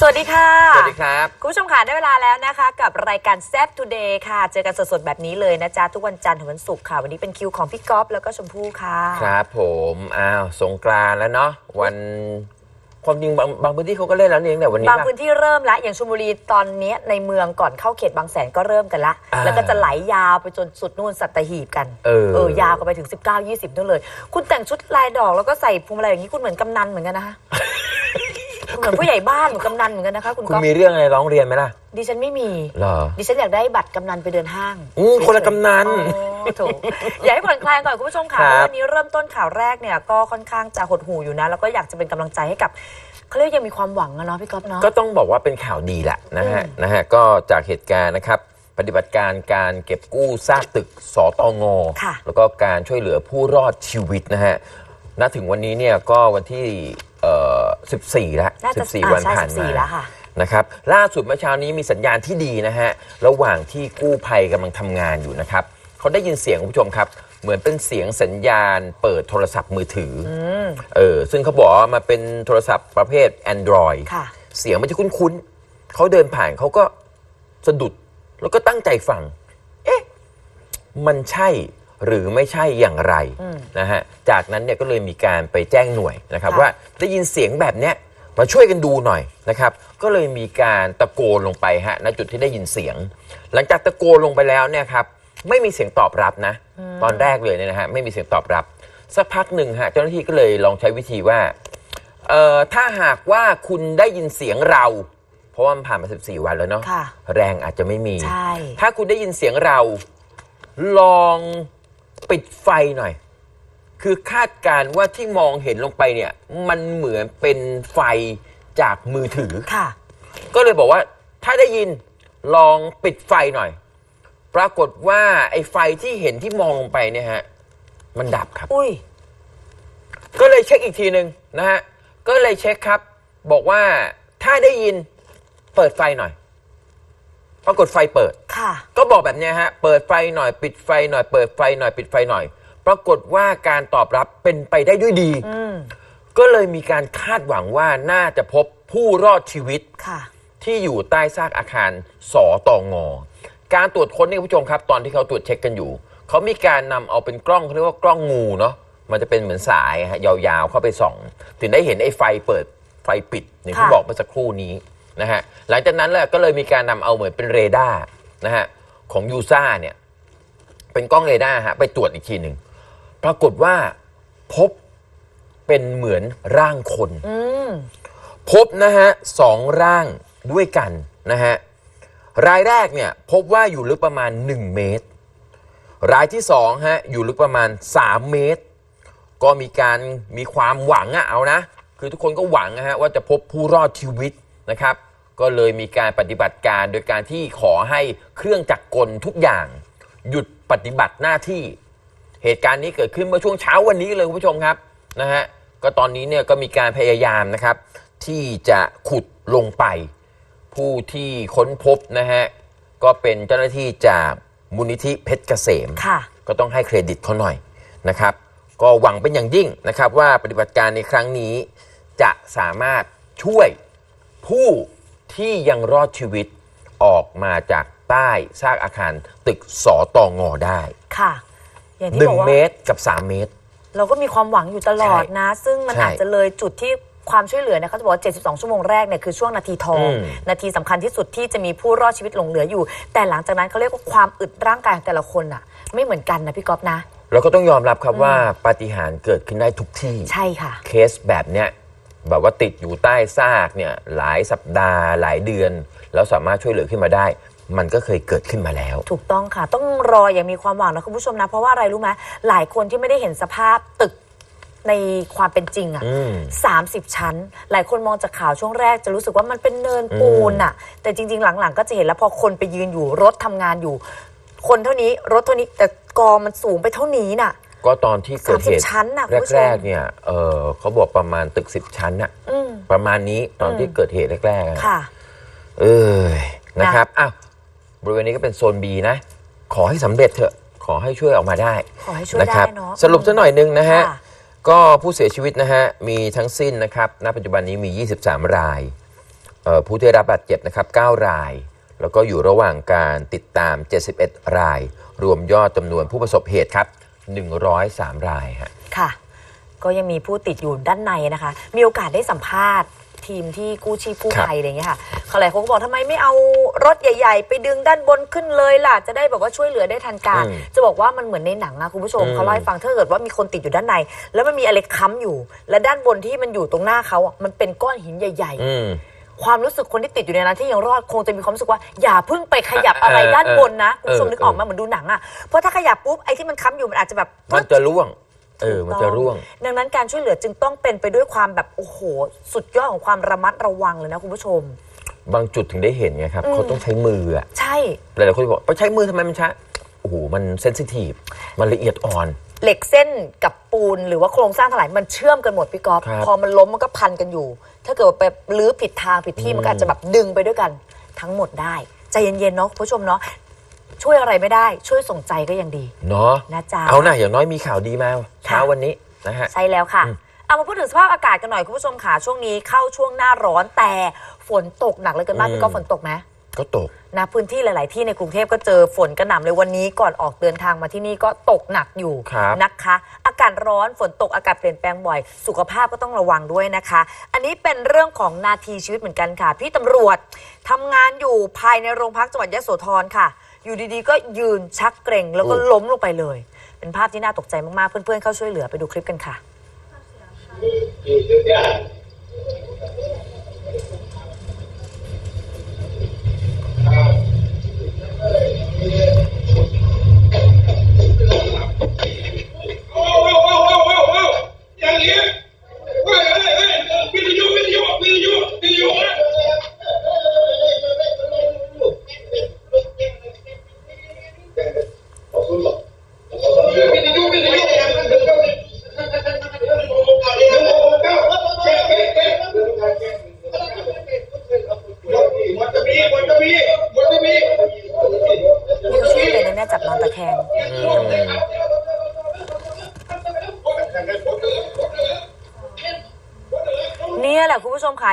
สวัสดีค่ะ สวัสดีครับ คุณผู้ชมค่ะได้เวลาแล้วนะคะ กับรายการแซ p Today ค่ะ เจอกันสดๆ แบบนี้เลยนะจ๊ะ ทุกวันจันทร์ถึงวันศุกร์ค่ะ วันนี้เป็นคิวของพี่ก๊อฟแล้วก็ชมพู่ค่ะ ครับผม อ้าว สงกรานต์แล้วเนาะ วัน ความจริงบางบางพื้นที่เขาก็เล่นแล้วนี่ตั้งแต่วันนี้บางป่ะพื้นที่เริ่มแล้วอย่างชลบุรีตอนเนี้ยในเมืองก่อนเข้าเขตบางแสนก็เริ่มกันละ อ่าแล้วก็จะไหลยาวไปจนสุดนู่นสัตหีบกันเออ ยาวกันไปถึง 19 20นู่นเลย คุณแต่งชุดลายดอกแล้วก็ใส่พวงมาลัยอย่างนี้คุณเหมือนกำนันเหมือนกันนะคะคุณ เหมือนผู้ใหญ่บ้านเหมือนกำนันเหมือนกันนะคะ คุณคุณก๊อฟมีเรื่องอะไรร้องเรียนไหมล่ะดิฉันไม่มี เหรอดิฉันอยากได้บัตรกำนันไปเดินห้าง อืมคนละกำนันอ๋อถูกอยากให้ผ่อนคลายก่อนคุณผู้ชมค่ะครับเพราะวันนี้เริ่มต้นข่าวแรกเนี่ยก็ค่อนข้างจะหดหูอยู่นะ แล้วก็อยากจะเป็นกำลังใจให้กับเขาเรียกยังมีความหวังอะเนาะพี่ก๊อฟเนาะ ก็ต้องบอกว่าเป็นข่าวดีแหละนะฮะอืม นะฮะก็จากเหตุการณ์นะครับ ปฏิบัติการการเก็บกู้ซากตึกสตงค่ะแล้วก็การช่วยเหลือผู้รอดชีวิตนะฮะ ณถึงวันนี้เนี่ยก็วันที่เอ่อ14แล้วน่าจะ14 วันอ่าใช่ผ่านมา 14แล้วค่ะ นะครับล่าสุดเมื่อเช้านี้มีสัญญาณที่ดีนะฮะระหว่างที่กู้ภัยกำลังทำงานอยู่นะครับเขาได้ยินเสียงคุณผู้ชมครับ เหมือนเป็นเสียงสัญญาณเปิดโทรศัพท์มือถืออเออซึ่งเขาบอกว่ามาเป็นโทรศัพท์ประเภท Android ค่ะ เสียงมันจะคุ้นๆเขาเดินผ่านเขาก็สะดุดแล้วก็ตั้งใจฟัง เอ๊ะ มันใช่ หรือไม่ใช่อย่างไรนะฮะจากนั้นเนี่ยก็เลยมีการไปแจ้งหน่วยนะครับค่ะว่าได้ยินเสียงแบบเนี้ยมาช่วยกันดูหน่อยนะครับ ก็เลยมีการตะโกนลงไปฮะณจุดที่ได้ยินเสียง หลังจากตะโกนลงไปแล้วเนี่ยครับไม่มีเสียงตอบรับนะ ตอนแรกเลยเนี่ยนะฮะไม่มีเสียงตอบรับ สักพักหนึ่งฮะเจ้าหน้าที่ก็เลยลองใช้วิธีว่าเอ่อถ้าหากว่าคุณได้ยินเสียงเรา เพราะว่ามันผ่านมา 14 วันแล้วเนาะค่ะแรงอาจจะไม่มีใช่ถ้าคุณได้ยินเสียงเราลอง ปิดไฟหน่อย คือคาดการณ์ว่าที่มองเห็นลงไปเนี่ย มันเหมือนเป็นไฟจากมือถือ ค่ะ ก็เลยบอกว่าถ้าได้ยินลองปิดไฟหน่อย ปรากฏว่าไอ้ไฟที่เห็นที่มองลงไปเนี่ยฮะ มันดับครับ อุ้ย ก็เลยเช็คอีกทีหนึ่งนะฮะ ก็เลยเช็คครับ บอกว่าถ้าได้ยินเปิดไฟหน่อย ปรากฏไฟเปิด ค่ะ ก็บอกแบบเนี้ยฮะ เปิดไฟหน่อยปิดไฟหน่อยเปิดไฟหน่อยปิดไฟหน่อย ปรากฏว่าการตอบรับเป็นไปได้ด้วยดี อืม ก็เลยมีการคาดหวังว่าน่าจะพบผู้รอดชีวิต ค่ะ ที่อยู่ใต้ซากอาคารสอตองอการตรวจค้นนี่คุณผู้ชมครับ ตอนที่เขาตรวจเช็คกันอยู่ เขามีการนำเอาเป็นกล้องเขาเรียกว่ากล้องงูเนาะมันจะเป็นเหมือนสายฮะยาวๆเข้าไปส่อง ถึงได้เห็นไอ้ไฟเปิดไฟปิดอย่างที่ค่ะ บอกเมื่อสักครู่นี้ นะฮะหลังจากนั้นแหละก็เลยมีการนำเอาเหมือนเป็นเรดาร์นะฮะของยูซ่าเนี่ยเป็นกล้องเรดาร์ฮะไปตรวจอีกทีหนึ่งปรากฏว่าพบเป็นเหมือนร่างคน อืม พบนะฮะสองร่างด้วยกันนะฮะรายแรกเนี่ยพบว่าอยู่ลึกประมาณ 1 เมตร รายที่สองฮะอยู่ลึกประมาณ 3 เมตร ก็มีการมีความหวังอะเอานะ คือทุกคนก็หวังนะฮะว่าจะพบผู้รอดชีวิตนะครับ ก็เลยมีการปฏิบัติการโดยการที่ขอให้เครื่องจักรกลทุกอย่าง หยุดปฏิบัติหน้าที่ เหตุการณ์นี้เกิดขึ้นเมื่อช่วงเช้าวันนี้เลยคุณผู้ชมครับนะฮะก็ตอนนี้เนี่ยก็มีการพยายามนะครับ ที่จะขุดลงไป ผู้ที่ค้นพบนะฮะก็เป็นเจ้าหน้าที่จากมูลนิธิเพชรเกษม ค่ะ ก็ต้องให้เครดิตเขาหน่อยนะครับ ก็หวังเป็นอย่างยิ่งนะครับว่าปฏิบัติการในครั้งนี้ จะสามารถช่วยผู้ ที่ยังรอดชีวิตออกมาจากใต้ซากอาคารตึกสอตองอได้ค่ะ อย่างที่บอก1ว่าเมตรกับ 3 เมตร เราก็มีความหวังอยู่ตลอดนะ ซึ่งมันใช่อาจจะเลยจุดที่ความช่วยเหลือนะเขาจะบอกว่า 72 ชั่วโมงแรกเนี่ยคือช่วงนาทีทอง อืม นาทีสำคัญที่สุดที่จะมีผู้รอดชีวิตหลงเหลืออยู่ แต่หลังจากนั้นเขาเรียกว่าความอึดร่างกายของแต่ละคนอะไม่เหมือนกันนะพี่ก๊อฟนะ เราก็ต้องยอมรับครับว่าปาฏิหาริย์เกิดขึ้นได้ทุกที่ ใช่ค่ะ เคสแบบเนี้ย แบบว่าติดอยู่ใต้ซากเนี่ยหลายสัปดาห์หลายเดือน แล้วสามารถช่วยเหลือขึ้นมาได้ มันก็เคยเกิดขึ้นมาแล้ว ถูกต้องค่ะ ต้องรออย่างมีความหวังนะคุณผู้ชมนะ เพราะว่าอะไรรู้ไหมหลายคนที่ไม่ได้เห็นสภาพตึกในความเป็นจริงอะอืมสามสิบชั้น หลายคนมองจากข่าวช่วงแรกจะรู้สึกว่ามันเป็นเนินปูนอะแต่จริง ๆ หลังๆ ก็จะเห็นแล้วพอคนไปยืนอยู่รถทำงานอยู่ คนเท่านี้รถเท่านี้แต่กอมันสูงไปเท่านี้น่ะ ก็ตอนที่เกิดเหตุ30ชั้นน่ะคุณผู้ชม แรกๆเนี่ยเออเขาบอกประมาณตึกสิบชั้นน่ะอืมประมาณนี้ตอนที่เกิดเหตุแรกๆอะ ค่ะ เออนะครับอ้าวบริเวณนี้ก็เป็นโซน B นะ ขอให้สำเร็จเถอะ ขอให้ช่วยออกมาได้ขอให้ช่วยนะครัได้เนาะสรุปซะหน่อยหนึงนะฮะ ค่ะ ก็ผู้เสียชีวิตนะฮะ มีทั้งสิ้นนะครับ ณ ปัจจุบันนี้มี 23 รายเอ่อผู้ที่ได้รับบาดเจ็บนะครับ 9 ราย แล้วก็อยู่ระหว่างการติดตาม 71 ราย รวมยอดจำนวนผู้ประสบเหตุครับ 103 รายฮะ ค่ะ ก็ยังมีผู้ติดอยู่ด้านในนะคะ มีโอกาสได้สัมภาษณ์ ทีมที่กู้ชีพกู้ภัยอะไรอย่างเงี้ยค่ะเขาหลายคนก็บอกทำไมไม่เอารถใหญ่ ๆ ไปดึงด้านบนขึ้นเลยล่ะ จะได้แบบว่าช่วยเหลือได้ทันการ อืมจะบอกว่ามันเหมือนในหนังอะคุณผู้ชมอืม เขาเล่าให้ฟังถ้าเกิดว่ามีคนติดอยู่ด้านใน แล้วมันมีอะไรค้ำอยู่ และด้านบนที่มันอยู่ตรงหน้าเขาอะมันเป็นก้อนหินใหญ่ๆอืม ความรู้สึกคนที่ติดอยู่ในนั้นที่ยังรอดคงจะมีความรู้สึกว่าอย่าเพิ่งไปขยับอะไรเออด้านบนนะคุณผู้ชมเออนึกออกมาเหมือนดูหนังอะเพราะถ้าขยับปุ๊บไอ้ที่มันค้ำอยู่มันอาจจะแบบ มันจะร่วง เออ มันจะร่วง ดังนั้นการช่วยเหลือจึงต้องเป็นไปด้วยความแบบโอ้โห สุดยอดของความระมัดระวังเลยนะคุณผู้ชม บางจุดถึงได้เห็นไงครับอืมเขาต้องใช้มืออะใช่หลายๆคนบอกไปใช้มือทำไมมันช้าโอ้โหมันเซนซิทีฟมันละเอียดอ่อน เหล็กเส้นกับปูนหรือว่าโครงสร้างทั้งหลายมันเชื่อมกันหมดพี่กอฟครับพอมันล้มมันก็พันกันอยู่ ถ้าเกิดว่าไปลื้อผิดทางผิดที่อืม มันก็อาจจะแบบดึงไปด้วยกัน ทั้งหมดได้ใจเย็นๆเนาะคุณผู้ชมเนาะช่วยอะไรไม่ได้ ช่วยส่งใจก็ยังดีเนาะนะจ๊ะ เอาหน่าอย่างน้อยมีข่าวดีมาเช้าวันนี้นะฮะ ใช่แล้วค่ะ อืม เอามาพูดถึงสภาพอากาศกันหน่อยคุณผู้ชมค่ะช่วงนี้เข้าช่วงหน้าร้อนแต่ฝนตกหนักเลยกันมากพี่กอฟฝนตกไหม ก็ตก นะพื้นที่หลาย ๆ ที่ในกรุงเทพก็เจอฝนกระหน่ำเลยวันนี้ก่อนออกเดินทางมาที่นี่ก็ตกหนักอยู่ครับ นะคะ อากาศร้อนฝนตกอากาศเปลี่ยนแปลงบ่อย สุขภาพก็ต้องระวังด้วยนะคะ อันนี้เป็นเรื่องของนาทีชีวิตเหมือนกันค่ะ พี่ตำรวจทำงานอยู่ภายในโรงพักจังหวัดยโสธรค่ะ อยู่ดี ๆ ก็ยืนชักเกร็งแล้วก็โอ้ ล้มลงไปเลย เป็นภาพที่น่าตกใจมาก ๆ เพื่อน ๆ เข้าช่วยเหลือไปดูคลิปกันค่ะเอาเอาเอาเอาเอาเอาอย่าง นี้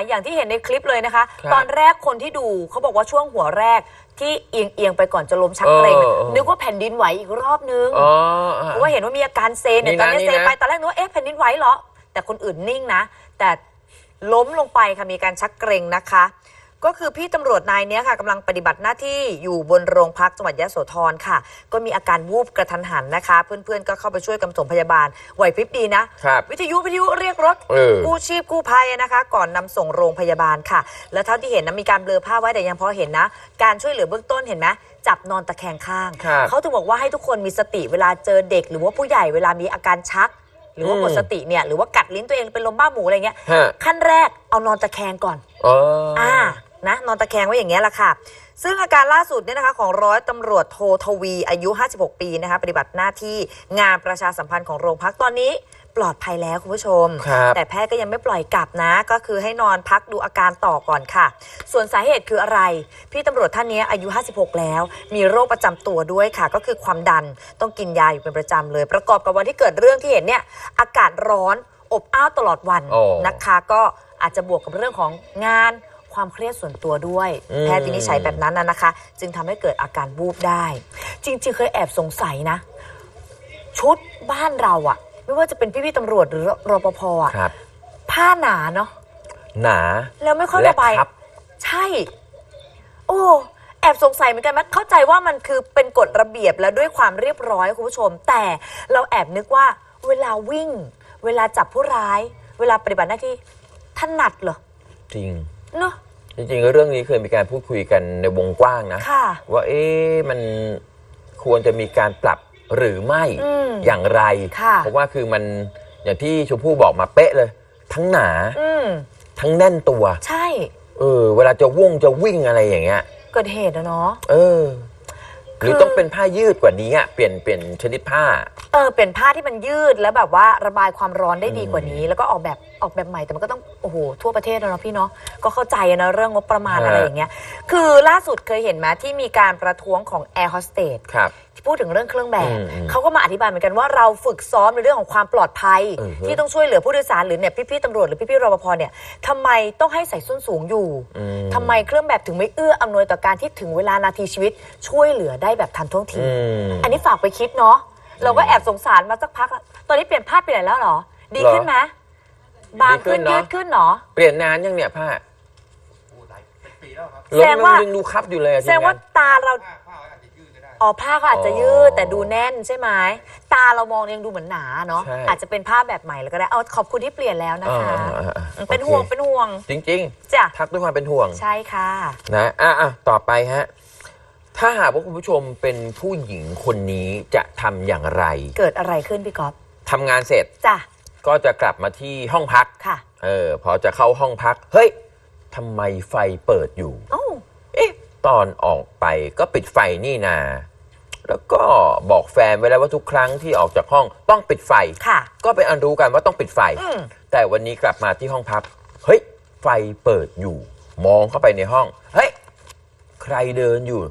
อย่างที่เห็นในคลิปเลยนะคะ ครับตอนแรกคนที่ดูเขาบอกว่าช่วงหัวแรกที่เอียงเอียงๆไปก่อนจะล้มชักเกรงเออเออ นึกว่าแผ่นดินไหวอีกรอบนึง อ๋อเพราะว่าเห็นว่ามีอาการเซเนี่ยนี่ตอนะนนี้นี่เซนะไปตอนแรกนึกว่าเอ๊ะแผ่นดินไหวเหรอ แต่คนอื่นนิ่งนะ แต่ล้มลงไปค่ะมีการชักเกรงนะคะ ก็คือพี่ตำรวจนายเนี้ยค่ะกำลังปฏิบัติหน้าที่อยู่บนโรงพักจังหวัดยะโสธรค่ะ ก็มีอาการวูบกระทันหันนะคะ เพื่อนๆก็เข้าไปช่วยกำส่งพยาบาลไหวพริบดีนะ ครับ วิทยุวิทยุเรียกรถเออ กู้ชีพกู้ภัยนะคะ ก่อนนำส่งโรงพยาบาลค่ะ แล้วเท่าที่เห็นนะมีการเบลอภาพไว้แต่ยังพอเห็นนะ การช่วยเหลือเบื้องต้นเห็นไหมจับนอนตะแคงข้าง ครับ เขาถึงบอกว่าให้ทุกคนมีสติเวลาเจอเด็ก หรือว่าผู้ใหญ่เวลามีอาการชัก หรือว่าอืมหมดสติเนี่ยหรือว่ากัดลิ้นตัวเองเป็นลมบ้าหมูอะไรเงี้ยฮะขั้นแรกเอานอนตะแคงก่อนอ๋ออ่า นะนอนตะแคงไว้อย่างเงี้ยแหละค่ะ ซึ่งอาการล่าสุดเนี่ยนะคะของร้อยตำรวจโททวี อายุ 56 ปีนะคะปฏิบัติหน้าที่งานประชาสัมพันธ์ของโรงพักตอนนี้ปลอดภัยแล้วคุณผู้ชม ครับแต่แพทย์ก็ยังไม่ปล่อยกลับนะ ก็คือให้นอนพักดูอาการต่อก่อนค่ะ ส่วนสาเหตุคืออะไร พี่ตำรวจท่านนี้อายุ 56 แล้ว มีโรคประจำตัวด้วยค่ะ ก็คือความดันต้องกินยาอยู่เป็นประจำเลย ประกอบกับวันที่เกิดเรื่องที่เห็นเนี่ยอากาศร้อนอบอ้าวตลอดวันโอ้ นะคะ ก็อาจจะบวกกับเรื่องของงาน ความเครียดส่วนตัวด้วย อืม แพทย์วินิจฉัยแบบนั้นนะนะคะ จึงทำให้เกิดอาการวูบได้ จริง ๆ เคยแอบสงสัยนะ ชุดบ้านเราอะไม่ว่าจะเป็นพี่ๆตำรวจหรือรปภอะครับ ผ้าหนาเนาะหนาแล้วไม่ค่อยและระบาย ทับ ใช่ โอ้แอบสงสัยเหมือนกันไหมเข้าใจว่ามันคือเป็นกฎระเบียบและด้วยความเรียบร้อยคุณผู้ชม แต่เราแอบนึกว่าเวลาวิ่ง เวลาจับผู้ร้าย เวลาปฏิบัติหน้าที่ถนัดเหรอจริง เนาะ จริงๆ เรื่องนี้เคยมีการพูดคุยกันในวงกว้างนะ ค่ะ ว่าเอ๊ะมันควรจะมีการปรับหรือไม่อืมอย่างไร ค่ะ เพราะว่าคือมันอย่างที่ชมพู่บอกมาเป๊ะเลย ทั้งหนาอืม ทั้งแน่นตัว ใช่ เออ เวลาจะว่งจะวิ่งอะไรอย่างเงี้ย เกิดเหตุอะเนาะ เออ หรือคือ ต้องเป็นผ้ายืดกว่านี้อะเปลี่ยนเปลี่ยนชนิดผ้า เออ เปลี่ยนผ้าที่มันยืดแล้วแบบว่าระบายความร้อนได้ดีกว่านี้ แล้วก็ออกแบบ ออกแบบใหม่แต่มันก็ต้องโอ้โหทั่วประเทศแล้วเนาะพี่เนาะก็เข้าใจนะเรื่องงบประมาณฮะอะไรอย่างเงี้ยคือล่าสุดเคยเห็นไหมที่มีการประท้วงของแอร์โฮสเตสครับ ที่พูดถึงเรื่องเครื่องแบบอืมอืมเขาก็มาอธิบายเหมือนกันว่าเราฝึกซ้อมในเรื่องของความปลอดภัยเออฮะที่ต้องช่วยเหลือผู้โดยสารหรือเนี่ยพี่ๆตำรวจหรือพี่ๆรปภเนี่ยทำไมต้องให้ใส่ส้นสูงอยู่อืมทำไมเครื่องแบบถึงไม่เอื้ออำนวยต่อการที่ถึงเวลานาทีชีวิต ช่วยเหลือได้แบบทันท่วงทีอืมอันนี้ฝากไปคิดเนาะเราก็แอบสงสารมาสักพักแล้วตอนนี้เปลี่ยนผ้าเปลี่ยนแล้วเหรอ ดีขึ้นไหม บางขึ้นดีขึ้นเนยือะดขึ้นเหรอ เปลี่ยนนานยังเนี่ยผ้าแสดงว่ายังดูครับอยู่เลยอะแสดงว่าทีมนตาเราอ๋อผ้าก็อาจจะยืดอ๋อแต่ดูแน่นใช่ไหมตาเรามองยังดูเหมือนหนาเนาะใช่ อาจจะเป็นผ้าแบบใหม่แล้วก็ได้เอาขอบคุณที่เปลี่ยนแล้วนะคะอ่าอ่าอ่าเป็นโอเคห่วงเป็นห่วงจริง จ้ะๆ ทักด้วยความเป็นห่วง ใช่ค่ะ นะอะอะต่อไปฮะ ถ้าหากว่าคุณผู้ชมเป็นผู้หญิงคนนี้จะทำอย่างไรเกิดอะไรขึ้นพี่ก๊อฟทำงานเสร็จจ้ะ ก็จะกลับมาที่ห้องพักค่ะ เออพอจะเข้าห้องพัก เฮ้ยทำไมไฟเปิดอยู่โอ้าเอ๊ะตอนออกไปก็ปิดไฟนี่นา แล้วก็บอกแฟนไว้แล้วว่าทุกครั้งที่ออกจากห้องต้องปิดไฟ ค่ะ ก็เป็นอันรู้กันว่าต้องปิดไฟ อืม แต่วันนี้กลับมาที่ห้องพัก เฮ้ย ไฟเปิดอยู่ มองเข้าไปในห้อง เฮ้ย ใครเดินอยู่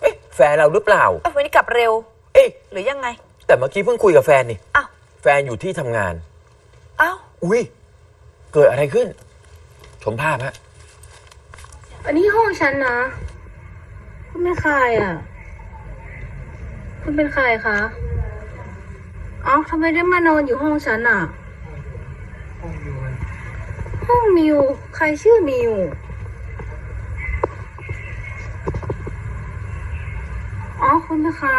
เอ๊ะ แฟนเราหรือเปล่า เอ้ยวันนี้กลับเร็ว เอ๊ะ หรือยังไง แต่เมื่อกี้เพิ่งคุยกับแฟนนี่ อ้าว แฟนอยู่ที่ทำงาน อ้าวอุ้ยเกิดอะไรขึ้น ชมภาพฮะอันนี้ห้องฉันนะคุณเป็นใครอะ คุณเป็นใครคะเอ้าทำไมได้มานอนอยู่ห้องฉันอะ ห้องมิว ใครชื่อมิวอ๋อคุณเป็นใคร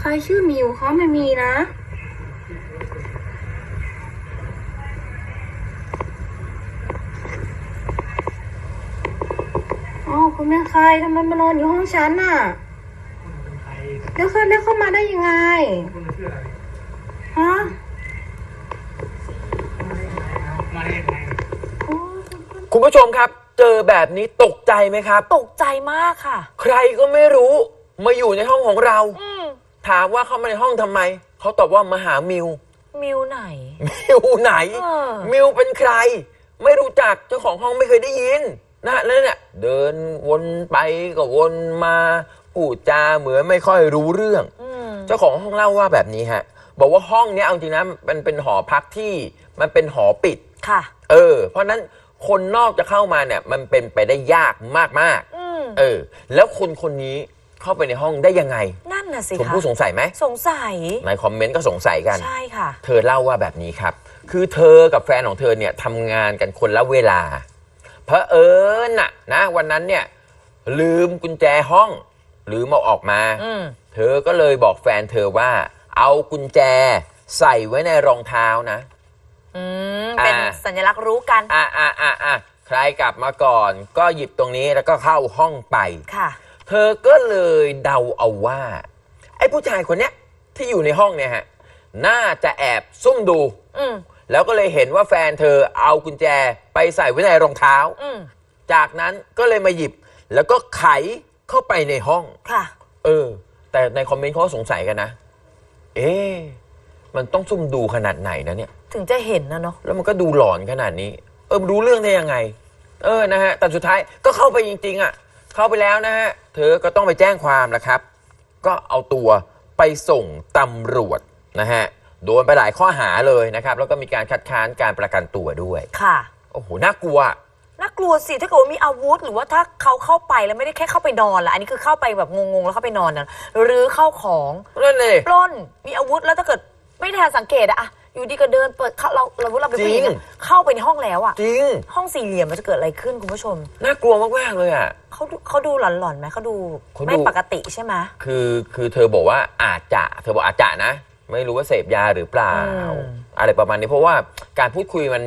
ใครชื่อมิวเขาไม่มีนะ อ๋อคุณเป็นใครทำไมมานอนอยู่ห้องฉันน่ะเดี๋ยวเข้าเดี๋ยวเข้ามาได้ยังไงฮะโอ้คุณผู้ชมครับ เจอแบบนี้ตกใจไหมครับ ตกใจมากค่ะ ใครก็ไม่รู้มาอยู่ในห้องของเรา อืมถามว่าเข้ามาในห้องทำไม เขาตอบว่ามาหามิว มิวไหน มิวไหน เออ มิวเป็นใคร ไม่รู้จักเจ้าของห้องไม่เคยได้ยิน นะแล้วเนี่ยเดินวนไปก็วนมาพูดจาเหมือนไม่ค่อยรู้เรื่องอืมเจ้าของห้องเล่าว่าแบบนี้ฮะ บอกว่าห้องเนี้ยเอาจริงนะมันเป็นหอพักที่มันเป็นหอปิด ค่ะ เออ เพราะฉะนั้นคนนอกจะเข้ามาเนี่ย มันเป็นไปได้ยากมากอืมๆเออ แล้วคนคนนี้เข้าไปในห้องได้ยังไง นั่นน่ะสิผมคะผู้สงสัยไหมสงสัย ในคอมเมนต์ก็สงสัยกัน ใช่ค่ะ เธอเล่าว่าแบบนี้ครับ คือเธอกับแฟนของเธอเนี่ยทำงานกันคนละเวลา เพอเอิญน่ะนะวันนั้นเนี่ยลืมกุญแจห้อง ลืมเอาออกมา อืม เธอก็เลยบอกแฟนเธอว่า เอากุญแจใส่ไว้ในรองเท้านะ อืม เป็นอ่า สัญลักษณ์รู้กัน อะอะอะอะใครกลับมาก่อน ก็หยิบตรงนี้แล้วก็เข้าห้องไป ค่ะ เธอก็เลยเดาเอาว่า ไอ้ผู้ชายคนเนี้ยที่อยู่ในห้องเนี่ยฮะ น่าจะแอบซุ่มดู อืม แล้วก็เลยเห็นว่าแฟนเธอเอากุญแจไปใส่ไว้ในรองเท้า อืมจากนั้นก็เลยมาหยิบ แล้วก็ไขเข้าไปในห้อง ค่ะ เออ แต่ในคอมเมนต์เขาก็สงสัยกันนะ เอ๊ะมันต้องซุ่มดูขนาดไหนนะเนี่ย ถึงจะเห็นนะเนาะแล้วมันก็ดูหลอนขนาดนี้ เออมันรู้เรื่องได้ยังไง เออนะฮะแต่สุดท้ายก็เข้าไปจริง ๆ อะ เข้าไปแล้วนะฮะ เธอก็ต้องไปแจ้งความแล้วครับ ก็เอาตัวไปส่งตำรวจนะฮะ โดนไปหลายข้อหาเลยนะครับ แล้วก็มีการคัดค้านการประกันตัวด้วย ค่ะ โอ้โห น่ากลัว น่ากลัวสิ ถ้าเกิดว่ามีอาวุธ หรือว่าถ้าเขาเข้าไปแล้วไม่ได้แค่เข้าไปนอนละอันนี้คือเข้าไปแบบงงๆแล้วเข้าไปนอนนะหรือเข้าของนั่นเลยปล้น มีอาวุธแล้วถ้าเกิดไม่ทันสังเกตอะอะอยู่ดีก็เดินเปิดเข้าเราเราเราเป็นผู้หญิงจริอะงเข้าไปในห้องแล้วอะจริง ห้องสี่เหลี่ยมมันจะเกิดอะไรขึ้นคุณผู้ชม น่ากลัวมาก ๆ เลยอะ เขาดูเขาดูหลอนๆไหมเขาดูเขาดู ไม่ปกติใช่ไหม คือคือเธอบอกว่าอาจจะ เธอบอกอาจจะนะ ไม่รู้ว่าเสพยาหรือเปล่า อืม อะไรประมาณนี้เพราะว่าการพูดคุยมัน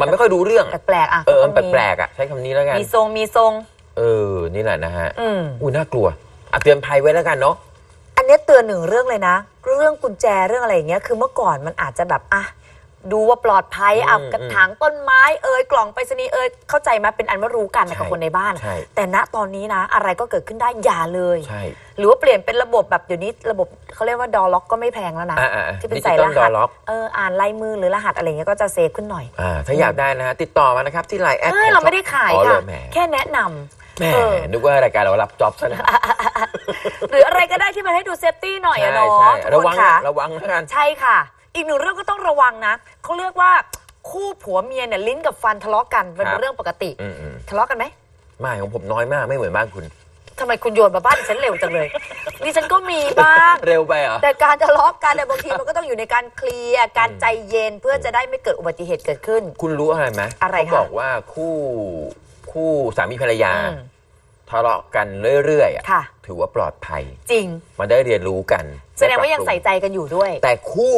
มันไม่ค่อยรู้เรื่อง แปลกๆอะเออมันก็มีแปลกๆอะใช้คำนี้แล้วกัน มีทรงมีทรง เออ นี่แหละนะฮะอืม อุ้ยน่ากลัวอะเตือนภัยไว้แล้วกันเนาะ อันเนี้ยเตือนหนึ่งเรื่องเลยนะ เรื่องกุญแจเรื่องอะไรอย่างเงี้ยคือเมื่อก่อนมันอาจจะแบบอะ ดูว่าปลอดภัยอืมอะกระถางต้นไม้เอ่ยกล่องไปรษณีย์เอ่ยเข้าใจไหมเป็นอันว่ารู้กันใช่กับคนในบ้าน ใช่ แต่ณตอนนี้นะ อะไรก็เกิดขึ้นได้อย่าเลย ใช่หรือว่าเปลี่ยนเป็นระบบแบบเดี๋ยวนี้ระบบเขาเรียกว่าดอล็อกก็ไม่แพงแล้วนะ อ่าอ่าอ่าที่เป็นใส่ร Digital หัส Door Lock เอออ่านลายมือหรือรหัสอะไรเงี้ยก็จะเซฟขึ้นหน่อยอ่าถ้าอยากได้นะฮะติดต่อมานะครับที่ไลน์แอดเอ้ยเราไม่ได้ขายอ๋อเหรค่ะอแหมแค่แนะนำ แหมเออ นึกว่ารายการเรารับจ็อบซะนะหรืออะไรก็ได้ที่มันให้ดูเซฟตี้หน่อยอะเนาะใช่ทุกระควันงค่ะนะระวังนะกัน ใช่ค่ะ อีกหนึ่งเรื่องก็ต้องระวังนะเขาเรียกว่าคู่ผัวเมียเนี่ยลิ้นกับฟันทะเลาะกันเป็นครับ เรื่องปกติ อืมอืมทะเลาะกันไหมไม่ของผมน้อยมากไม่เหมือนบ้านคุณ ทำไมคุณโยนมาบ้านดิฉันเร็วจังเลยดิฉันก็มีบ้าง เร็วไปเหรอ แต่การทะเลาะกันเนี่ยบางทีมันก็ต้องอยู่ในการเคลียร์การใจเย็นเพื่อจะได้ไม่เกิดอุบัติเหตุเกิดขึ้น คุณรู้อะไรไหมอะไรคะ เขาบอกว่าคู่คู่สามีภรรยา อืมทะเลาะกันเรื่อยๆอะค่ะ ถือว่าปลอดภัย จริง มันได้เรียนรู้กันแสดงว่ายังใส่ใจกันอยู่ด้วย แต่คู่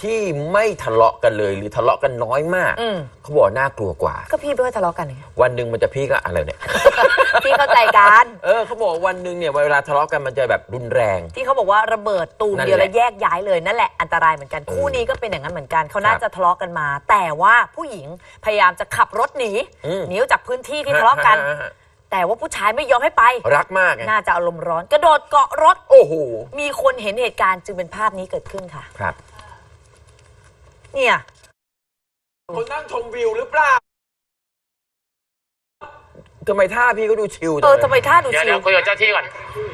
ที่ไม่ทะเลาะกันเลย หรือทะเลาะกันน้อยมาก อืม เขาบอกน่ากลัวกว่า ก็พี่ไม่ค่อยทะเลาะกันไงวันหนึ่งมันจะพีกละอะไรเนี่ย พี่เข้าใจกันเออเขาบอกว่าวันหนึ่งเนี่ยเวลาทะเลาะกันมันจะแบบรุนแรง ที่เขาบอกว่าระเบิดตูมนั่นเดียวแหละแล้วแยกย้ายเลยนั่นแหละอันตรายเหมือนกันคู่นี้ก็เป็นอย่างนั้นเหมือนกันเขาน่าครับจะทะเลาะกันมา แต่ว่าผู้หญิงพยายามจะขับรถหนีอืม หนีออกจากพื้นที่ที่ทะเลาะกัน ฮฮะแต่ว่าผู้ชายไม่ยอมให้ไป รักมากไงน่าจะอารมณ์ร้อน กระโดดเกาะรถ โอ้โหมีคนเห็นเหตุการณ์จึงเป็นภาพนี้เกิดขึ้นค่ะ ครับ เนี่ย คนนั่งชมวิวหรือเปล่าทำไมท่าพี่ก็ดูชิลจัเองอเลยทำไมท่าดูเดี๋ยวชิเดี๋ยววคุยกับเจ้าที่ก่อน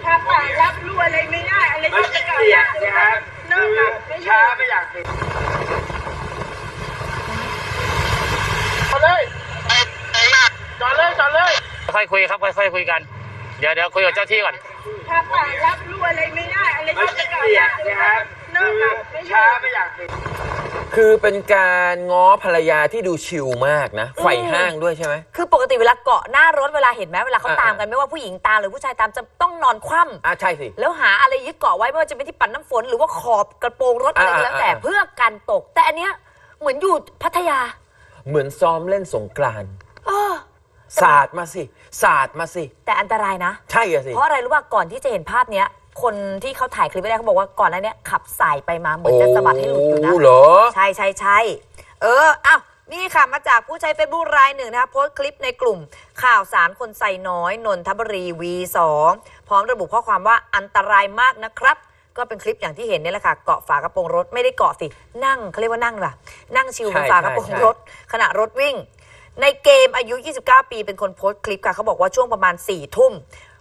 ถ้าปากรับรู้อะไรไม่ได้ อะไรก็จะกลับมาเลิกกับไม่ช้าไม่อยากติดจอดเลยจอดเลยจอดเลยค่อยคุยครับ ค่อยๆคุยกัน เดี๋ยวเดี๋ยวคุยกับเจ้าที่ก่อน ถ้าปากรับรู้อะไรไม่ได้ อะไรก็จะกลับมาเลิกกับไม่ช้าไม่อยากติด คือเป็นการง้อภรรยาที่ดูชิลมากนะไขว่ห้างด้วยใช่ไหม คือปกติเวลาเกาะหน้ารถเวลาเห็นไหมเวลาเขาอ่าตามกันไม่ว่าผู้หญิงตามหรือผู้ชายตามจะต้องนอนคว่ำอะใช่สิ แล้วหาอะไรยึดเกาะไว้ไม่ว่าจะเป็นที่ปัดน้ำฝนหรือว่าขอบกระโปรงรถอะไรก็แล้วแต่อ่าอ่าเพื่อกันตก แต่อันเนี้ยเหมือนอยู่พัทยา เหมือนซ้อมเล่นสงกรานต์เออ สาดมาสิ สาดมาสิ แต่อันตรายนะ ใช่อะสิ เพราะอะไรรู้ป่ะก่อนที่จะเห็นภาพเนี้ย คนที่เขาถ่ายคลิปไว้ได้เขาบอกว่าก่อนหน้าเนี้ยขับสายไปมาเหมือนจะสะบัดให้หลุดอยู่นะ โเหรอ ใช่ใช่ใช่เอออ้าวนี่ค่ะ มาจากผู้ใช้เฟซบุ๊กรายหนึ่งนะคะโพสต์คลิปในกลุ่ม ข่าวสารคนใส่น้อย นนทบุรี V2 พร้อมระบุข้อความว่าอันตรายมากนะครับ ก็เป็นคลิปอย่างที่เห็นนี่แหละค่ะ เกาะฝากระโปรงรถไม่ได้เกาะสิ นั่งเขาเรียกว่านั่งล่ะ นั่งชิวบนใช่ฝากระโปรงใช่ รถ ขณะรถวิ่ง ในเกมอายุ 29 ปีเป็นคนโพสต์คลิปค่ะเขาบอกว่าช่วงประมาณ4ี่ทุ่ม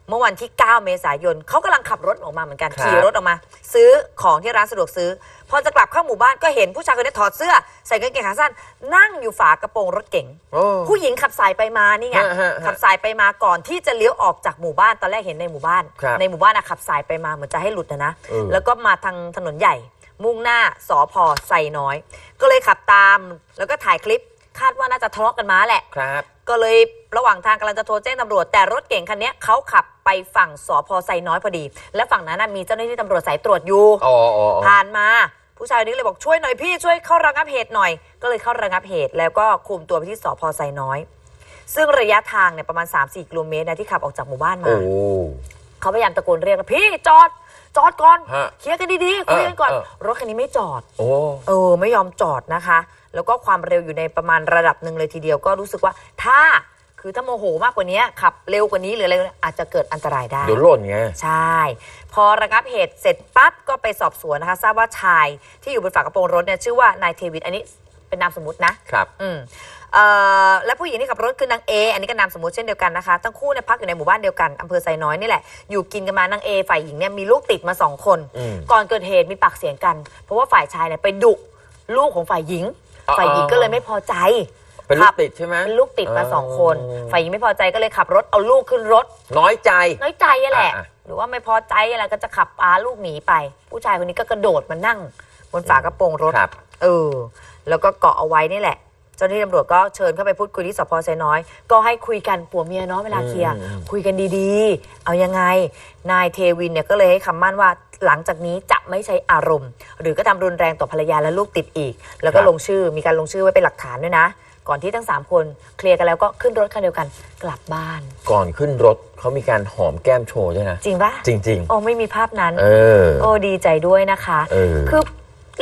เมื่อวันที่ 9 เมษายนเขากำลังขับรถออกมาเหมือนกันครับ ขี่รถออกมา ซื้อของที่ร้านสะดวกซื้อ พอจะกลับเข้าหมู่บ้านก็เห็นผู้ชายคนนี้ถอดเสื้อ ใส่กางเกงขาสั้น นั่งอยู่ฝากระโปรงรถเก๋ง โอ้ ผู้หญิงขับสายไปมานี่ไงฮะฮะฮะขับสายไปมาก่อนที่จะเลี้ยวออกจากหมู่บ้านตอนแรกเห็นในหมู่บ้าน ครับในหมู่บ้านอะขับสายไปมาเหมือนจะให้หลุดนะนะเออ แล้วก็มาทางถนนใหญ่ มุ่งหน้าสอพอไซน้อย ก็เลยขับตามแล้วก็ถ่ายคลิป คาดว่าน่าจะทะเลาะกันมาแหละ ครับ ก็เลยระหว่างทางกำลังจะโทรแจ้งตำรวจ แต่รถเก่งคันเนี้ยเขาขับไปฝั่งสพไซน้อยพอดี และฝั่งนั้นนะมีเจ้าหน้าที่ตำรวจสายตรวจอยู่อ๋ออ๋ออ๋อผ่านมา ผู้ชายคนนี้ก็เลยบอกช่วยหน่อยพี่ช่วยเข้าระงับเหตุหน่อย ก็เลยเข้าระงับเหตุ แล้วก็คุมตัวไปที่สพไซน้อย ซึ่งระยะทางเนี่ยประมาณ 3-4กิโลเมตรนะที่ขับออกจากหมู่บ้านมา โอ้ เขาพยายามตะโกนเรียกนะพี่จอด จอดก่อน ฮะเคลียร์กันดีๆคุยกันก่อน เออเออ รถคันนี้ไม่จอด โอ้ เออ ไม่ยอมจอดนะคะ แล้วก็ความเร็วอยู่ในประมาณระดับหนึ่งเลยทีเดียวก็รู้สึกว่าถ้าคือถ้าโมโหมากกว่านี้ขับเร็วกว่านี้หรืออะไรเนี่ยอาจจะเกิดอันตรายได้ เดี๋ยวหล่นไง ใช่ พอระงับเหตุเสร็จปั๊บก็ไปสอบสวนนะคะทราบว่าชายที่อยู่บนฝากระโปรงรถเนี่ยชื่อว่านายเทวิตอันนี้เป็นนามสมมุตินะครับ อืมเอ่อและผู้หญิงที่ขับรถคือนางเออันนี้ก็นามสมมติเช่นเดียวกันนะคะทั้งคู่เนี่ยพักอยู่ในหมู่บ้านเดียวกันอำเภอไซน้อยนี่แหละอยู่กินกันมานางเอฝ่ายหญิงเนี่ยมีลูกติดมาสองคน อืม ก่อนเกิดเหตุมีปากเสียงกัน เพราะว่าฝ่ายชายเนี่ยไปดุลูกของฝ่ายหญิงอ๋อ ฝ่ายหญิงก็เลยไม่พอใจเป็นลูขักบติดใช่ไหมเป็นลูกติดมาสองคนอ๋อฝ่ายหญิงไม่พอใจก็เลยขับรถเอาลูกขึ้นรถ น้อยใจ น้อยใจอะแหละอะหรือว่าไม่พอใจอะไรก็จะขับพาลูกหนีไป ผู้ชายคนนี้ก็กระโดดมานั่ง บนฝากระโปรงรถครับเออ แล้วก็เกาะเอาไว้นี่แหละ เจ้าหน้าที่ตำรวจก็เชิญเข้าไปพูดคุยที่สพไซน้อย ก็ให้คุยกันผัวเมียเนาะเวลาเคลียร์อืมอืม คุยกันดีๆ เอายังไง นายเทวินเนี่ยก็เลยให้คำมั่นว่าหลังจากนี้จะไม่ใช้อารมณ์ หรือก็ทำรุนแรงต่อภรรยาและลูกติดอีก แล้วก็ลงชื่อมีการลงชื่อไว้เป็นหลักฐานด้วยนะ ก่อนที่ทั้งสามคนเคลียร์กันแล้วก็ขึ้นรถคันเดียวกันกลับบ้าน ก่อนขึ้นรถเขามีการหอมแก้มโชว์ด้วยนะ จริงปะจริงโอ้ไม่มีภาพนั้นๆเออ โอ้ดีใจด้วยนะคะ เออ คือ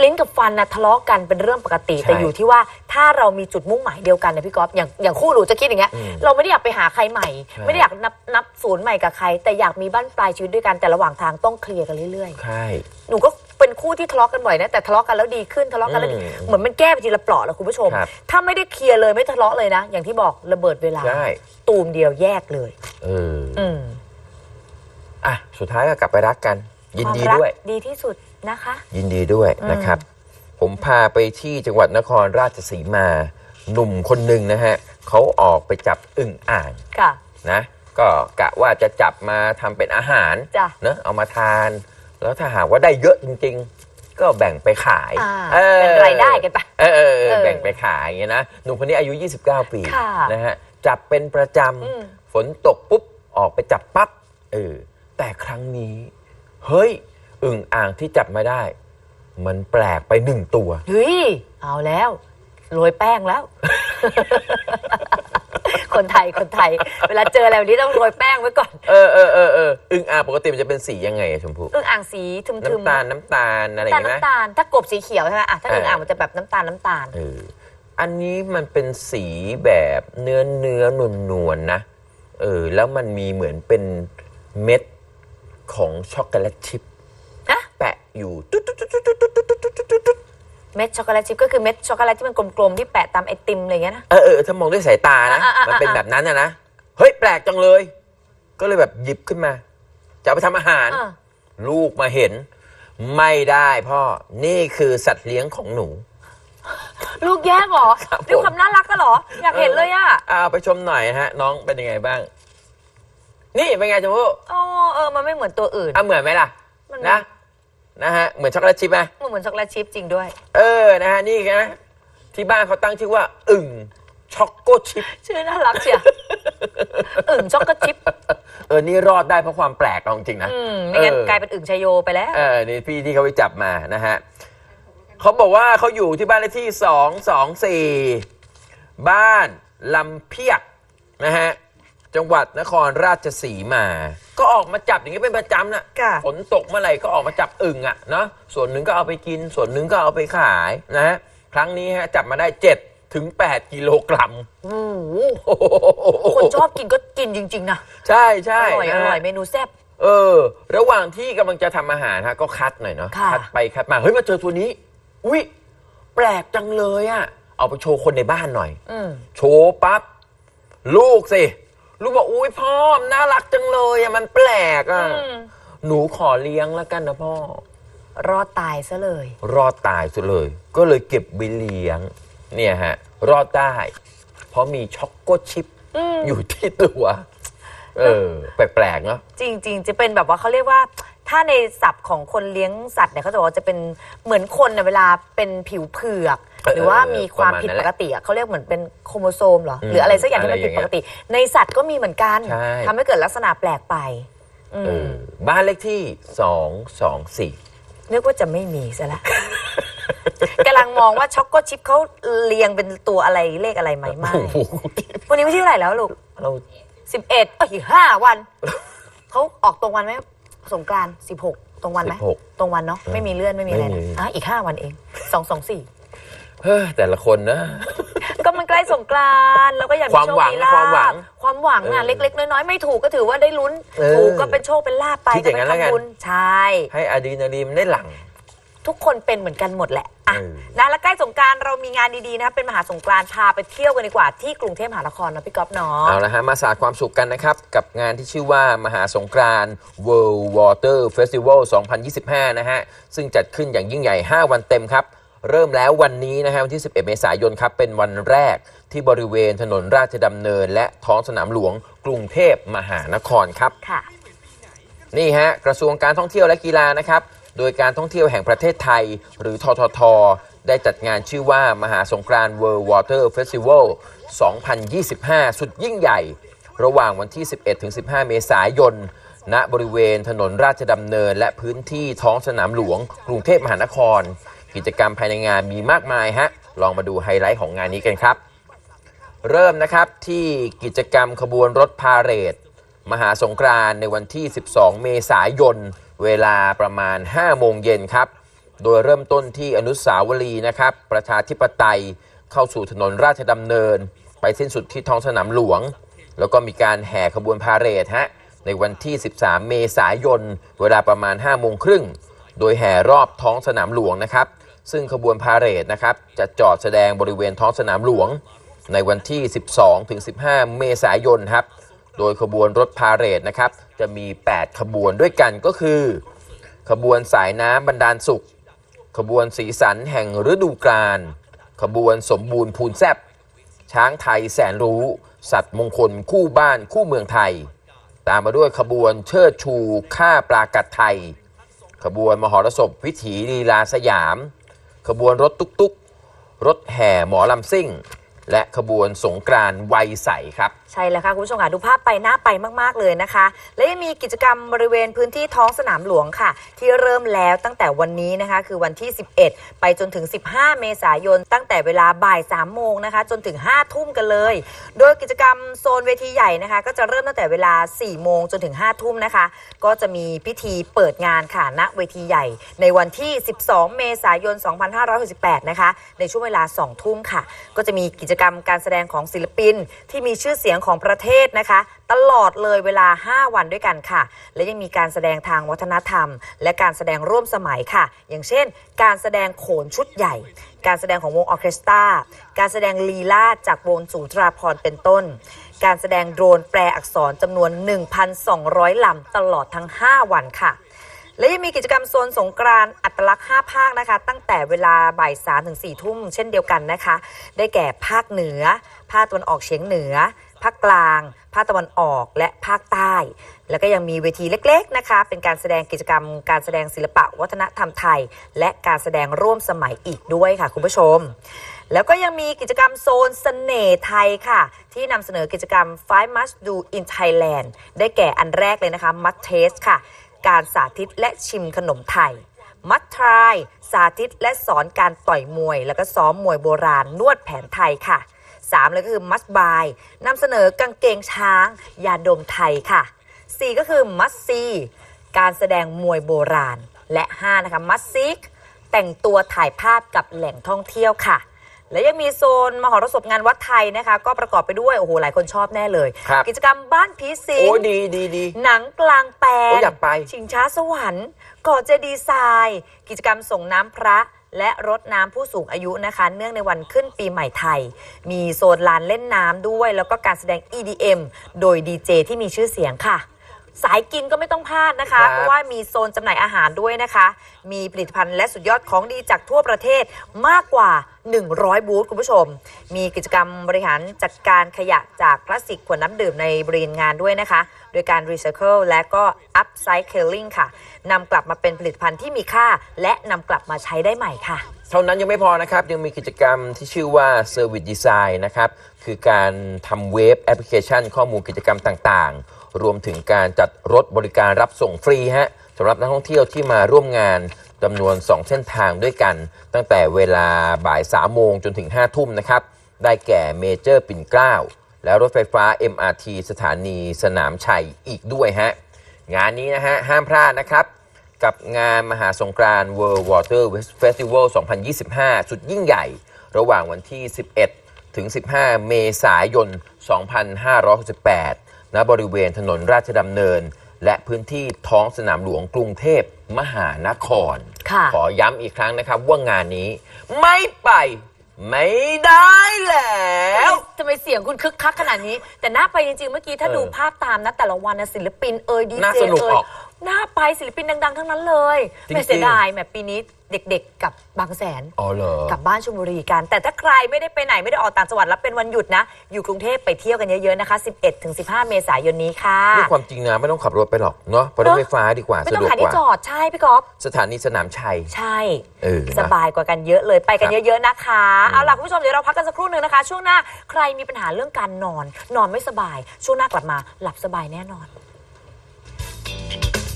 ลิ้นกับฟันนะทะเลาะกันเป็นเรื่องปกติ ใช่แต่อยู่ที่ว่าถ้าเรามีจุดมุ่งหมายเดียวกันนะพี่ก๊อฟอย่างอย่างคู่หนูจะคิดอย่างเงี้ยอืมเราไม่ได้อยากไปหาใครใหม่ ใช่ ไม่ได้อยากนับนับศูนย์ใหม่กับใคร แต่อยากมีบ้านปลายชีวิตด้วยกันแต่ระหว่างทางต้องเคลียร์กันเรื่อยใช่ ๆ หนูก็เป็นคู่ที่ทะเลาะกันบ่อยนะแต่ทะเลาะกันแล้วดีขึ้นทะเลาะกันแล้วดีอืมเหมือนมันแก้ไปทีละเปลาะแล้วคุณผู้ชม ครับ ถ้าไม่ได้เคลียร์เลยไม่ทะเลาะเลยนะ อย่างที่บอกระเบิดเวลา ใช่ตูมเดียวแยกเลย เอออืมอะสุดท้ายก็กลับไปรักกัน ยินดีความรักด้วย ดีที่สุด นะคะ ยินดีด้วยอืมนะครับ ผมพาไปที่จังหวัดนครราชสีมา หนุ่มคนหนึ่งนะฮะเขาออกไปจับอึ่งอ่างค่ะ นะ ก็กะว่าจะจับมาทำเป็นอาหารจ้ะเนอะเอามาทาน แล้วถ้าหากว่าได้เยอะจริง ๆ ก็แบ่งไปขายอ่าออเป็นรายได้กันไปเออเออเออเออแบ่งไปขายอย่างเงี้ยนะหนุ่มคนนี้อายุ 29 ปีค่ะนะฮะจับเป็นประจอืมำฝนตกปุ๊บ ออกไปจับปั๊บเออแต่ครั้งนี้ เฮ้ย อึ่งอ่างที่จับมาได้ มันแปลกไปหนึ่งตัว เฮ้ย เอาแล้วโรยแป้งแล้ว คนไทยคนไทย เวลาเจออะไรแบบนี้ต้องโรยแป้งไว้ก่อน เออเออเออเอออึ่งอ่างปกติมันจะเป็นสียังไงอะชมพู่อึ่งอ่างสีทึมๆน้ำตาลน้ำตาลอะไรอน้ำย่างตาลเงี้ยไหม น้ำตาล ถ้ากบสีเขียวใช่ไหมอะถ้าเอออึ่งอ่างมันจะแบบน้ำตาลน้ำตาล เอออันนี้มันเป็นสีแบบเนื้อเนื้อนวลนวลๆนะ เออ แล้วมันมีเหมือนเป็นเม็ดของช็อกโกแลตชิพฮะแปะ อยู่ตุ๊ดตุ๊ดตุ๊ดตุ๊ดตุ๊ดตุ๊ดตุ๊ดตุ๊ดตุ๊ดตุ๊ดเม็ดช็อกโกแลตชิพก็คือเม็ดช็อกโกแลตที่มันกลมๆที่แปะตามไอติมอะไรเงี้ยนะ เออเออถ้ามองด้วยสายตานะ อะอะอะ มันเป็นแบบนั้นนะนะเฮ้ยแปลกจังเลย ก็เลยแบบหยิบขึ้นมา จะเอาไปทำอาหาร อะลูกมาเห็น ไม่ได้พ่อ นี่คือสัตว์เลี้ยงของหนู ลูกแยกเหรอครับผม ด้วยความน่ารักก็เหรอ อยากเห็นเลยอะเอาไปชมหน่อยฮะ น้องเป็นยังไงบ้าง นี่เป็นไงชมพู่อ๋อเออมันไม่เหมือนตัวอื่น อะเหมือนไหมล่ะ มัน นะ นะฮะเหมือนช็อกโกแลตชิพไหมมันเหมือนช็อกโกแลตชิพจริงด้วย เออนะฮะนี่นะที่บ้านเขาตั้งชื่อว่า อึ่งช็อกโกชิปชื่อน่ารักเชียวอึ่งช็อกโกชิปเออนี่รอดได้เพราะความแปลกเอาจริงๆนะอืมไม่งั้นเออกลายเป็นอึ่งชายโยไปแล้วเออนี่พี่ที่เขาไปจับมานะฮะเขาบอกว่าเขาอยู่ที่บ้านเลขที่สองสองสี่บ้านลำเพียกนะฮะ จังหวัดนครราชสีมา ก็ออกมาจับอย่างนี้เป็นประจำน่ะค่ะ ฝนตกเมื่อไหร่ก็ออกมาจับอึ่งอะเนาะส่วนหนึ่งก็เอาไปกิน ส่วนหนึ่งก็เอาไปขายนะฮะครั้งนี้ฮะจับมาได้7ถึง8กิโลกรัมโอ้โหคนชอบกินก็กินจริง ๆ นะ ใช่ใช่อร่อยอนะฮะ ร่อยเมนูแซ่บ เออ ระหว่างที่กำลังจะทำอาหารฮะก็คัดหน่อยเนาะค่ะ คัดไปคัดมาเฮ้ยมาเจอตัวนี้ อุ๊ย แปลกจังเลยอะเอาไปโชว์คนในบ้านหน่อย อืม โชว์ปั๊บ ลูกสิ ลูกบอกอุ้ยพ่อมนน่ารักจังเลยอะมันแปลกอะอืมหนูขอเลี้ยงแล้วกันนะพ่อ รอดตายซะเลย รอดตายซะเลย ก็เลยเก็บไว้เลี้ยง เนี่ยฮะ รอดได้ เพราะมีช็อกโกชิปอืม อยู่ที่ตัว เออ แปลกๆเนาะ จริง ๆ จะเป็นแบบว่าเขาเรียกว่า ถ้าในศัพท์ของคนเลี้ยงสัตว์เนี่ยเขาจะบอกว่าจะเป็นเหมือนคนน่ะเวลาเป็นผิวเผือกเออ หรือว่ามีความประมาณผิดนั้นปแหกละติอะเขาเรียกเหมือนเป็นโครโมโซมเหรออืมหรืออะไรสักอย่างที่มันอะไรอผิดย่างปเงี้ยกติ ในสัตว์ก็มีเหมือนกันใช่ทำให้เกิดลักษณะแปลกไปอืเอมอบ้านเลขที่สองสองสี่นึกว่าจะไม่มีซะละกำลังมองว่าช็อกโกชิปเขาเรียงเป็นตัวอะไรเลขอะไรไหมไม่โอ้โหวันนี้วันที่เท่าไหร่แล้วลูกเราสิบเอ็ดเอ้ยห้าวันเขาออกตรงวันไหมสงกรานสิบหกตรงวันไหม16ตรงวันเนาะไม่มีเลื่อนไม่มีอะไรไม่นะมีอะอีกห้าวันเองสองสองสี่ เฮ้ยแต่ละคนนะ ก็มันใกล้สงกรานต์แล้วก็อยากความหวังโชนะความหวังความหวังอะเออเล็ก ๆ น้อยๆไม่ถูกก็ถือว่าได้ลุ้น เออถูกก็เป็นโชคเป็นลาบไปคิดอย่างนั้นแล้วกันก็ไปทำบุญใช่ ให้อะดรีนาลีนได้หลั่งทุกคนเป็นเหมือนกันหมดแหละอะเออ นะแล้วใกล้สงกรารเรามีงานดีๆนะเป็นมหาสงกรานต์พาไปเที่ยวกันดีกว่าที่กรุงเทพมหานครเนาะพี่ก๊อฟเนาะ เอาละฮะ มาสาดความสุขกันนะครับ กับงานที่ชื่อว่ามหาสงกรานต์ World Water Festival 2025 นะฮะ ซึ่งจัดขึ้นอย่างยิ่งใหญ่ 5 วันเต็มครับ เริ่มแล้ววันนี้นะฮะวันที่ 11 เมษายนครับเป็นวันแรกที่บริเวณถนนราชดำเนิน และท้องสนามหลวงกรุงเทพมหานครครับ ค่ะ นี่ฮะกระทรวงการท่องเที่ยวและกีฬานะครับ โดยการท่องเที่ยวแห่งประเทศไทย หรือททท ได้จัดงานชื่อว่ามหาสงกรานต์ World Water Festival 2025 สุดยิ่งใหญ่ ระหว่างวันที่ 11ถึง15 เมษายน ณบริเวณถนนราชดำเนิน และพื้นที่ท้องสนามหลวง กรุงเทพมหานคร กิจกรรมภายในงานมีมากมายฮะลองมาดูไฮไลท์ของงานนี้กันครับ เริ่มนะครับที่กิจกรรมขบวนรถพาเหรดมหาสงกรานในวันที่ 12 เมษายน เวลาประมาณ 5 โมงเย็นครับ โดยเริ่มต้นที่อนุสาวรีย์นะครับ ประชาธิปไตยเข้าสู่ถนนราชดำเนิน ไปสิ้นสุดที่ท้องสนามหลวง แล้วก็มีการแห่ขบวนพาเหรดฮะในวันที่ 13 เมษายน เวลาประมาณ 5 โมงครึ่ง โดยแห่รอบท้องสนามหลวงนะครับ ซึ่งขบวนพาเหรดนะครับจะจอดแสดงบริเวณท้องสนามหลวง ในวันที่ 12 ถึง 15 เมษายนครับ โดยขบวนรถพาเหรดนะครับจะมี 8 ขบวนด้วยกันก็คือ ขบวนสายน้ำบรรดาลสุข ขบวนสีสันแห่งฤดูกาลขบวนสมบูรณ์พูนแซบช้างไทยแสนรู้ สัตว์มงคลคู่บ้านคู่เมืองไทย ตามมาด้วยขบวนเชิดชู ข้าปลากัดไทย ขบวนมหรสพวิถีลีลาสยาม ขบวนรถตุ๊กตุกรถแห่หมอลำซิ่ง และขบวนสงกรานต์วัยใสครับ ใช่แล้วค่ะ คุณผู้ชมค่ะ ดูภาพไปน้าไปมาก ๆ เลยนะคะ และยังมีกิจกรรมบริเวณพื้นที่ท้องสนามหลวงค่ะ ที่เริ่มแล้วตั้งแต่วันนี้นะคะ คือวันที่ 11 ไปจนถึง 15 เมษายน ตั้งแต่เวลาบ่าย 3 โมงนะคะ จนถึง 5 ทุ่มกันเลย โดยกิจกรรมโซนเวทีใหญ่นะคะ ก็จะเริ่มตั้งแต่เวลา 4 โมงจนถึง 5 ทุ่มนะคะ ก็จะมีพิธีเปิดงานค่ะณเวทีใหญ่ ในวันที่ 12 เมษายน 2568 นะคะ ในช่วงเวลา 2 ทุ่มค่ะ ก็จะมีกิจกรรมการแสดงของศิลปินที่มีชื่อเสียงของประเทศนะคะ ตลอดเลยเวลา 5 วันด้วยกันค่ะ และยังมีการแสดงทางวัฒนธรรม และการแสดงร่วมสมัยค่ะ อย่างเช่น การแสดงโขนชุดใหญ่ การแสดงของวงออเคสตราการแสดงลีลาจากวงสุนทราพรเป็นต้น การแสดงโดรนแปลอักษรจำนวน 1,200ลำตลอดทั้ง 5 วันค่ะและยังมีกิจกรรมโซนสงกรานต์อัตลักษณ์ 5 ภาคนะคะ ตั้งแต่เวลาบ่าย3ถึง4ทุ่มเช่นเดียวกันนะคะ ได้แก่ภาคเหนือ ภาคตะวันออกเฉียงเหนือ ภาคกลาง ภาคตะวันออกและภาคใต้ แล้วก็ยังมีเวทีเล็กๆนะคะ เป็นการแสดงกิจกรรม การแสดงศิลปะวัฒนธรรมไทย และการแสดงร่วมสมัยอีกด้วยค่ะคุณผู้ชม แล้วก็ยังมีกิจกรรมโซนเสน่ห์ไทยค่ะ ที่นำเสนอกิจกรรม Five Must Do in Thailand ได้แก่อันแรกเลยนะคะ Must Taste ค่ะ การสาธิตและชิมขนมไทยมัดทราย สาธิตและสอนการต่อยมวย แล้วก็ซ้อมมวยโบราณนวดแผนไทยค่ะ 3 เลยก็คือมัสบายนำเสนอกางเกงช้าง ยาดมไทยค่ะ 4 ก็คือมัสซีการแสดงมวยโบราณ และ 5 นะคะมัสซิกแต่งตัวถ่ายภาพกับแหล่งท่องเที่ยวค่ะ และยังมีโซนมหรสพงานวัดไทยนะคะ ก็ประกอบไปด้วยโอ้โหหลายคนชอบแน่เลย ครับ กิจกรรมบ้านผีสิโอ้งดีดีดี หนังกลางแปลงโอ้อยากไป ชิงช้าสวรรค์ก่อเจดีย์ทราย กิจกรรมส่งน้ำพระและรดน้ำผู้สูงอายุนะคะ เนื่องในวันขึ้นปีใหม่ไทย มีโซนลานเล่นน้ำด้วย แล้วก็การแสดง EDM โดยดีเจที่มีชื่อเสียงค่ะ สายกินก็ไม่ต้องพลาดนะครัคะบเพราะว่ามีโซนจำหน่ายอาหารด้วยนะคะ มีผลิตภัณฑ์และสุดยอดของดีจากทั่วประเทศมากกว่า 100 บูธคุณผู้ชม มีกิจกรรมบริหารจัดการขยะจากพลาสติกขวดน้ำดื่มในบริเวณงานด้วยนะคะ โดยการรีไซเคิลและก็อัพไซเคิลลิงค่ะนำกลับมาเป็นผลิตภัณฑ์ที่มีค่า และนำกลับมาใช้ได้ใหม่ค่ะ เท่านั้นยังไม่พอนะครับ ยังมีกิจกรรมที่ชื่อว่า Service Design นะครับ คือการทำเว็บแอปพลิเคชันข้อมูลกิจกรรมต่างๆ รวมถึงการจัดรถบริการรับส่งฟรีฮะสำหรับนักท่องเที่ยวที่มาร่วมงานจำนวน 2 เส้นทางด้วยกัน ตั้งแต่เวลาบ่าย 3 โมงจนถึง 5 ทุ่มนะครับ ได้แก่เมเจอร์ปิ่นเกล้า และรถไฟฟ้า MRT สถานีสนามชัยอีกด้วยฮะ งานนี้นะฮะ ห้ามพลาดนะครับ กับงานมหาสงกรานต์ World Water Festival 2025 สุดยิ่งใหญ่ ระหว่างวันที่ 11 ถึง 15 เมษายน 2568 ณบริเวณถนนราชดำเนิน และพื้นที่ท้องสนามหลวงกรุงเทพมหานคร ค่ะ ขอย้ำอีกครั้งนะครับว่างานนี้ ไม่ไป ไม่ได้แล้ว ทำไมเสียงคุณคึกคักขนาดนี้ แต่น่าไปจริงๆ เมื่อกี้ถ้าเออดูภาพตามนะแต่ละวันนะศิลปินเอยดีน่าเจสนุกเออยอกน่าไปศิลปินดัง ๆ ทั้งนั้นเลยจริงๆไม่เสียดายแหมปีนี้ เด็กๆ กับบางแสนอ๋อเหรอกลับบ้านชลบุรีกัน แต่ถ้าใครไม่ได้ไปไหนไม่ได้ออกต่างจังหวัดแล้วเป็นวันหยุดนะ อยู่กรุงเทพไปเที่ยวกันเยอะๆนะคะ 11-15 เมษายนนี้ค่ะ นี่ความจริงนะไม่ต้องขับรถไปหรอกเนาะเพราะรถไฟฟ้าดีกว่าไม่สะต้อดวงกหากที่ว่า จอดใช่พี่ก๊อฟ สถานีสนามชัย ใช่ เออนะสบายกว่ากันเยอะเลยไปกันครับเยอะๆนะคะ เอาล่ะ คุณผู้ชม เดี๋ยวเราพักกันสักครู่หนึ่งนะคะ ช่วงหน้าใครมีปัญหาเรื่องการนอน นอนไม่สบาย ช่วงหน้ากลับมาหลับสบายแน่นอน